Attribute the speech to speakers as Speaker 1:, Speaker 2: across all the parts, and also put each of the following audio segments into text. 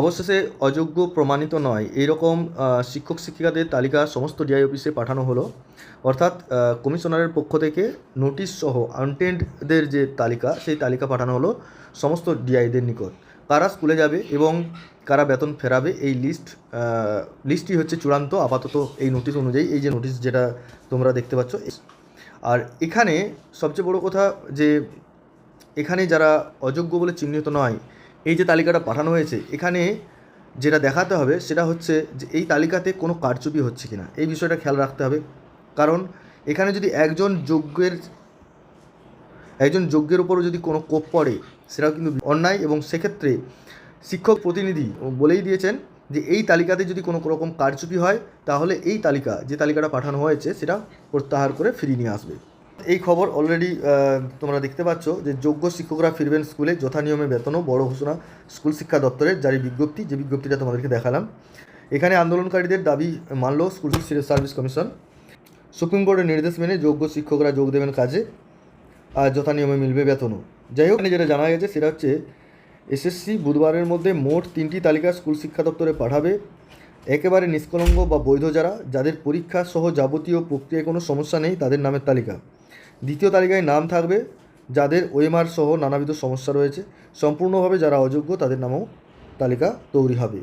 Speaker 1: অবশেষে অযোগ্য প্রমাণিত নয়। এইরকম আহ, শিক্ষক শিক্ষিকাদের তালিকা সমস্ত ডিআই অফিসে পাঠানো হলো। অর্থাৎ কমিশনারের পক্ষ থেকে নোটিশ সহ আনটেন্ডদের যে তালিকা সেই তালিকা পাঠানো হলো সমস্ত ডিআইদের নিকট। কারা স্কুলে যাবে এবং কারা বেতন ফেরাবে এই লিস্ট লিস্টটি হচ্ছে চূড়ান্ত। আপাতত এই নোটিশ অনুযায়ী এই যে নোটিশ যেটা তোমরা দেখতে পাচ্ছ আর এখানে সবচেয়ে বড় কথা যে এখানে যারা অযোগ্য বলে চিহ্নিত নয় এই যে তালিকাটা পাঠানো হয়েছে, এখানে যেটা দেখাতে হবে সেটা হচ্ছে যে এই তালিকাতে কোনো কারচুপি হচ্ছে কিনা। এই বিষয়টা খেয়াল রাখতে হবে। কারণ এখানে যদি একজন যোগ্যের একজন যোগ্যের উপরও যদি কোনো কোপ পড়ে, সেটাও কিন্তু অন্যায় এবং সেক্ষেত্রে শিক্ষক প্রতিনিধি বলেই দিয়েছেন যে এই তালিকাতে যদি কোনো রকম কারচুপি হয়, তাহলে এই তালিকা, যে তালিকাটা পাঠানো হয়েছে, সেটা প্রত্যাহার করে ফিরিয়ে নিয়ে আসবে। এই খবর অলরেডি তোমরা দেখতে পাচ্ছ যে যোগ্য শিক্ষকরা ফিরবেন স্কুলে যথা নিয়মে বেতনও বড় ঘোষণা স্কুল শিক্ষা দপ্তরের জারি বিজ্ঞপ্তি, যে বিজ্ঞপ্তিটা তোমাদেরকে দেখালাম। এখানে আন্দোলনকারীদের দাবি মানল স্কুল সার্ভিস কমিশন। সুপ্রিম কোর্টের নির্দেশ মেনে যোগ্য শিক্ষকরা যোগ দেবেন কাজে, আর যথা নিয়মে মিলবে বেতনও। যাই হোক যেটা জানা গেছে সেটা হচ্ছে এসএসসি বুধবারের মধ্যে মোট তিনটি তালিকা স্কুল শিক্ষা দপ্তরে পাঠাবে। একেবারে নিষ্কলঙ্গ বা বৈধ যারা, যাদের পরীক্ষা সহ যাবতীয় প্রক্রিয়ায় কোনো সমস্যা নেই, তাদের নামের তালিকা। দ্বিতীয় তালিকায় নাম থাকবে যাদের ওএমআর সহ নানাবিধ সমস্যা রয়েছে। সম্পূর্ণভাবে যারা অযোগ্য, তাদের নামও তালিকা তৈরি হবে।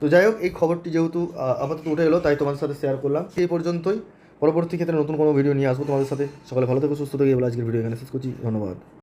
Speaker 1: তো যাই হোক, এই খবরটি যেহেতু আপাতত উঠে এলো, তাই তোমাদের সাথে শেয়ার করলাম। সেই পর্যন্তই। পরবর্তী ক্ষেত্রে নতুন কোনো ভিডিও নিয়ে আসব তোমাদের সাথে। সকালে ভালো থেকো, সুস্থ থেকে। আজকের ভিডিও এখানে শেষ করছি। ধন্যবাদ।